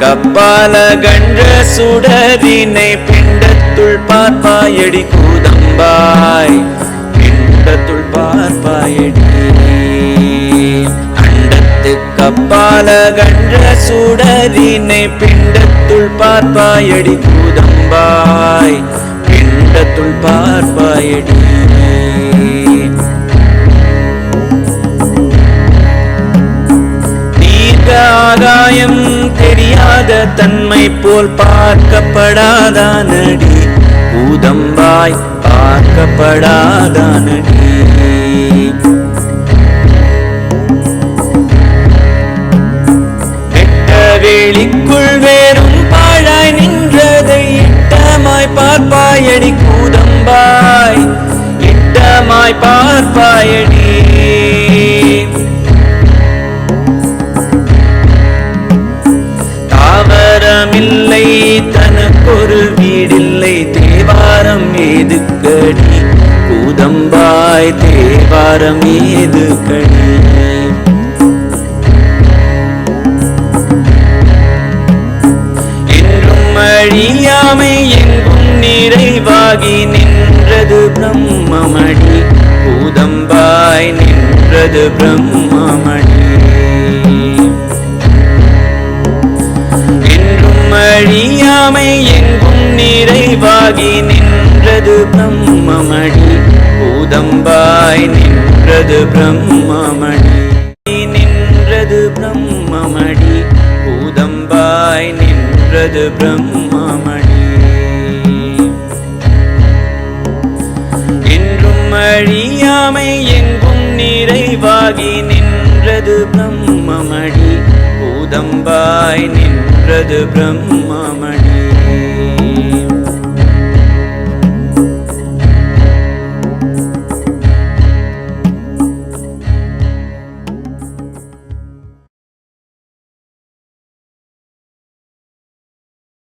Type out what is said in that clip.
கப்பால கன்ற சுடரினை பிண்டத்துள் பார்ப்பாயடி கூதம்பாய். பிண்டத்துள் பார்ப்பாயடி அண்டத்து கப்பால கன்ற சுடரினை பிண்டத்துள் பார்ப்பாயடி கூதம்பாய். பிண்டத்துள் பார்ப்பாயடி. தீர்க்க ஆகாயம் தெரியாத தன்மை போல் பார்க்கப்படாதானடி? பூதம்பாய் பார்க்கப்படாதானடி? நடி வேலிக்குள் வேறும் பாழாய் நின்றதை இட்டமாய் பார்ப்பாயடி கூதம்பாய் இட்டமாய் பார்ப்பாயடி வீடில்லை தேவாரம் ஏதுக்கடி பூதம்பாய் தேவாரம் ஏதுக்கடி என்றும் அழியாமை எங்கும் நிறைவாகி நின்றது பிரம்மமடி பூதம்பாய் நின்றது பிரம்மமடி அழியாமை எங்கும் நீ நிறைவாகி நின்றது பிரம்மமணி. பூதம்பாய் நின்றது பிரம்மமணி. நின்றது பிரம்மமணி. பூதம்பாய் நின்றது பிரம்மமணி. என்றும் அழியாமை எங்கும் நிறைவாகி நின்றது பிரம்மமணி. பூதம்பாய் நின்றது பிரம்மமணி.